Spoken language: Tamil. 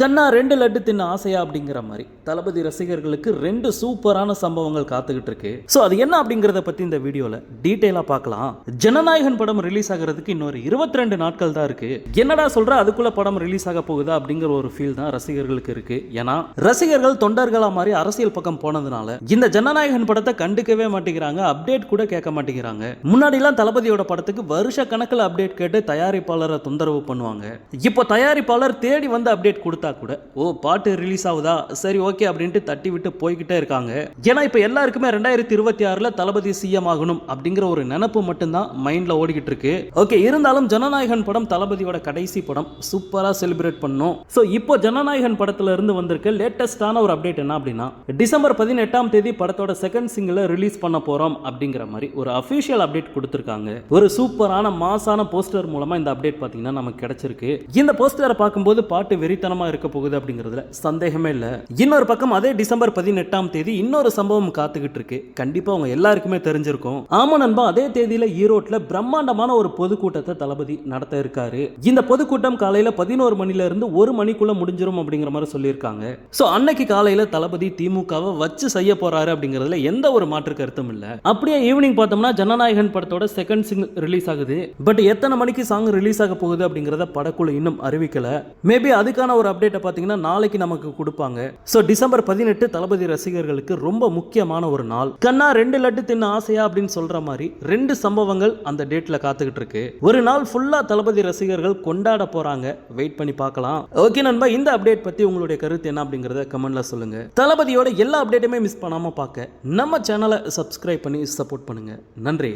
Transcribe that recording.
கண்ணா ரெண்டு லட்டு தின்ன ஆசையா அப்படிங்கிற மாதிரி. தளபதி ரசிகர்களுக்கு ரெண்டு சூப்பரான சம்பவங்கள் காத்துக்கிட்டு இருக்கு. ஸோ அது என்ன அப்படிங்கிறத பத்தி இந்த வீடியோல டீட்டெயிலா பார்க்கலாம். ஜனநாயகன் படம் ரிலீஸ் ஆகிறதுக்கு இன்னொரு இருபத்தி ரெண்டு நாட்கள் தான் இருக்கு. என்னடா சொல்ற? அதுக்குள்ள படம் ரிலீஸ் ஆக போகுதா அப்படிங்கிற ஒரு ஃபீல் தான் ரசிகர்களுக்கு இருக்கு. ஏன்னா ரசிகர்கள் தொண்டர்களா மாதிரி அரசியல் பக்கம் போனதுனால இந்த ஜனநாயகன் படத்தை கண்டுக்கவே மாட்டேங்கிறாங்க அப்டேட் கூட கேட்க மாட்டேங்கிறாங்க. முன்னாடிலாம் தளபதியோட படத்துக்கு வருஷ கணக்கில் அப்டேட் கேட்டு தயாரிப்பாளரை தொந்தரவு பண்ணுவாங்க. இப்போ தயாரிப்பாளர் தேடி வந்து அப்டேட் கொடுத்தா கூட ஓ பாட்டு ரிலீஸ் ஆகுதா? சரி ஓகே அப்படின்ட்டு தட்டி விட்டு போய்கிட்டே இருக்காங்க. ஏன்னா இப்போ எல்லாருக்குமே ரெண்டாயிரத்தி இருபத்தி ஆறில் தளபதி சிஎம் ஆகணும் அப்படிங்கிற ஒரு நினப்பு மட்டும்தான் மைண்டில் ஓடிக்கிட்டு இருக்கு. ஓகே இருந்தாலும் ஜனநாயகன் படம் தளபதியோட கடைசி படம். சூப்பராக செலிப்ரேட் பண்ணோம். ஸோ இப்போ ஜனநாயகன் படத்துல இருந்து வந்திருக்க லேட்டஸ்டான ஒரு அப்டேட் என்ன அப்படின்னா டிசம்பர் பதினெட்டாம் தேதி படத்தோட செகண்ட் சிங்கிளை ரிலீஸ் பண்ண போறோம் அப்படிங்கிற மாதிரி ஒரு அஃபிஷியல் அப்டேட் கொடுத்துருக்காங்க. ஒரு சூப்பரான மாசான போஸ்டர் மூலமா இந்த அப்டேட் பார்த்தீங்கன்னா நமக்கு கிடைச்சிருக்கு. இந்த போஸ்டரை பார்க்கும்போது பாட்டு வெறித்தனமா இருக்க போகுது அப்படிங்கிறதுல சந்தேகமே இல்லை. இன்னொரு பக்கம் அதே டிசம்பர் பதினெட்டாம் தேதி இன்னொரு சம்பவம் காத்துக்கிட்டு இருக்கு கண்டிப்பா உங்க எல்லாருக்குமே தெரிஞ்சிருக்கும். ஆமா நண்பா அதே தேதியில ஈரோட்ல பிரம்மாண்டமான ஒரு பொதுக்கூட்டத்தை தளபதி நடத்த இருக்காரு. இந்த பொதுக்கூட்டம் காலையில பதினோரு மணில இருந்து ஒரு மணிக்குள்ள முடிஞ்சிரும் அப்படிங்கிற மாதிரி சொல்லியிருக்காங்க. சோ அன்னைக்கு காலையில தளபதி திமுகவை வச்சு செய்ய போறாரு அப்படிங்கறதுல எந்த ஒரு மாற்று கருத்தும் இல்ல. அப்படியே ஈவினிங் பார்த்தோம்னா ஜனநாயகன் படத்தோட செகண்ட் சிங் ரிலீஸ் ஆகுது. பட் எத்தனை மணிக்கு சாங் ரிலீஸ் ஆக போகுது அப்படிங்கறத படக்குழு இன்னும் அறிவிக்கல. மேபி அதுக்கான ஒரு அப்டேட்டை பாத்தீங்கன்னா நாளைக்கு நமக்கு கொடுப்பாங்க. சோ டிசம்பர் பதினெட்டு தளபதி ரசிகர்களுக்கு ரொம்ப முக்கியமான ஒரு நாள். கண்ணா ரெண்டு லட்டு தின்னு ஆசையா அப்படின்னு சொல்ற மாதிரி ரெண்டு சம்பவங்கள் அந்த டேட்ல காத்துக்கிட்டு இருக்கு. ஒரு நாள் ஃபுல்லா தளபதி ரசிகர்கள் கொண்டாட போறாங்க. வெயிட் பண்ணி பார்க்கலாம். ஓகே நண்பா இந்த அப்டேட் பத்தி உங்களுடைய கருத்து என்ன அப்படிங்கறத கமெண்ட்ல சொல்லுங்க. தளபதியோட எல்லா அப்டேட்டுமே மிஸ் பண்ணாம பார்க்க நம்ம சேனலை சப்ஸ்கிரைப் பண்ணி சப்போர்ட் பண்ணுங்க. நன்றி.